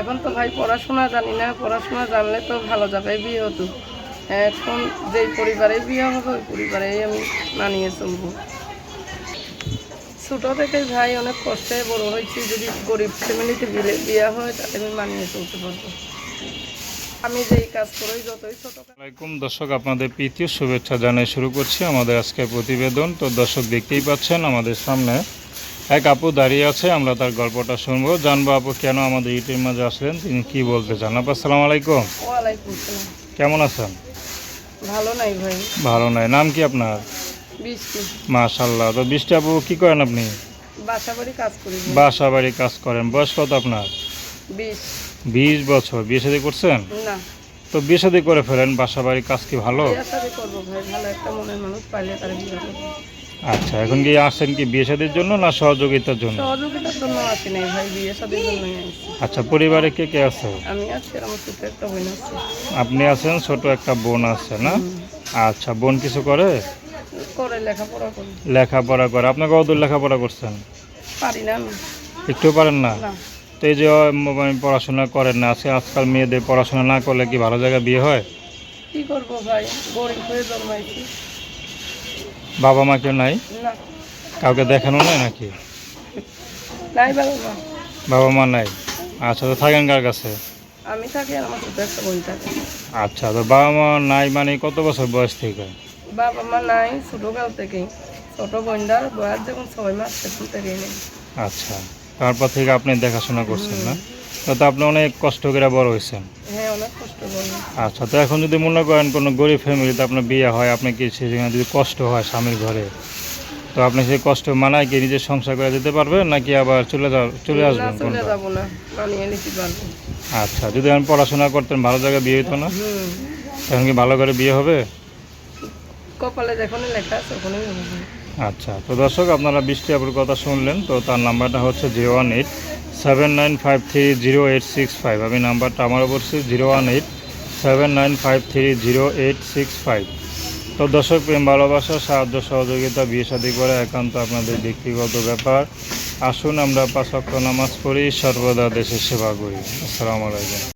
এখন তো ভাই পড়াশোনা জানি না, পড়াশোনা জানলে তো ভালো জায়গায় বিয়ে হতো এখন যেই পরিবারে বিয়ে হবে, ওই পরিবারেই আমি মানিয়ে চলবো। ছোটো থেকে ভাই অনেক কষ্টে বড় হয়েছি, যদি গরিব ফ্যামিলিতে বিয়ে বিয়ে হয়, তাহলে আমি মানিয়ে চলতে পারব। আমি যেই কাজ করি, যতই দর্শক, আপনাদের প্রীতীয় শুভেচ্ছা জানিয়ে শুরু করছি আমাদের আজকের প্রতিবেদন। তো দর্শক দেখতেই পাচ্ছেন আমাদের সামনে এক আপু দাঁড়িয়ে আছে আমরা তার গল্পটা শুনব। জানব আপু কেন আমাদের ইউটিউব মাঝে আসলেন? তিনি কি বলতে চান? আপু আসসালামু আলাইকুম। কেমন আছেন? ভালো নাই ভাই। ভালো নাই। নাম কি আপনার? মাশাল্লাহ তো বৃষ্টি আপু কি করেন আপনি? বাসা বাড়ি কাজ করেন। বয়স কত আপনার? বিশ। বছর। বিয়ে শাদী করছেন? তো বিয়ে শাদী করে ফেলেন। বাসা বাড়ি কাজ কি ভালো? করব ভাই। ভালো একটা মনের মানুষ পাইলে তারা আচ্ছা এখন কি আসছেন কি বিয়ে শাদীর জন্য না সহযোগিতার জন্য? সহযোগিতার জন্য আসি নাই ভাই বিয়ে শাদির আসছি। আচ্ছা পরিবারে কে কে আছে? আমি আছি আর আমার ছোট একটা বোন আছে। আপনি আছেন ছোট একটা বোন আছে না? আচ্ছা বোন কিছু করে? করে লেখাপড়া করি। লেখাপড়া করে। আপনি কতদূর লেখাপড়া করছেন? পারি না একটু পারেন না? তো এই যে ম- পড়াশোনা করেন না আজকে আজকাল মেয়েদের পড়াশোনা না করলে কি ভালো জায়গায় বিয়ে হয়? কি করব ভাই? গরিব হয়ে জন্মাইছি। বাবা মা কেউ নাই? কাউকে দেখানো নাই নাকি? নাই বাবা মা। বাবা মা নাই? আচ্ছা তো থাকেন কার কাছে? আমি থাকি আর আমার ছোট একটা বোন থাকে। আচ্ছা তো বাবা মা নাই মানে কত বছর বয়স থেকে? বাবা মা নাই ছোটকাল থেকেই। ছোট বোনটার বয়স যখন ছয় মাস তখন থেকেই নেই। আচ্ছা তারপর থেকে আপনি দেখাশোনা করছেন না? তো তো আপনি অনেক কষ্ট করে বড় হয়েছেন। হ্যাঁ অনেক কষ্ট করি। আচ্ছা তো এখন যদি মনে করেন কোনো গরিব ফ্যামিলিতে আপনার বিয়ে হয় আপনি কি সেখানে যদি কষ্ট হয় স্বামীর ঘরে তো আপনি সেই কষ্ট মানায় কি নিজের সংসার করে যেতে পারবেন নাকি আবার চলে যাও চলে আসবেন চলে না মানিয়ে নিতে পারব। আচ্ছা যদি আমি পড়াশোনা করতেন ভালো জায়গায় বিয়ে হতো না? তখন কি ভালো করে বিয়ে হবে? কপালে লেখা আছে তখনই হবে। আচ্ছা তো দর্শক আপনারা বৃষ্টি আপুর কথা শুনলেন তো তার নাম্বারটা হচ্ছে zero one eight seven nine five three zero eight six five আমি নাম্বারটা আমার বলছি zero one eight seven nine five three zero eight six five তো দর্শক প্রেম, ভালোবাসা, সাহায্য, সহযোগিতা, বিয়ে শাদী করে একান্ত আপনাদের ব্যক্তিগত ব্যাপার। আসুন আমরা পাঁচ ওয়াক্ত নামাজ পড়ি, সর্বদা দেশের সেবা করি। আসসালামু আলাইকুম।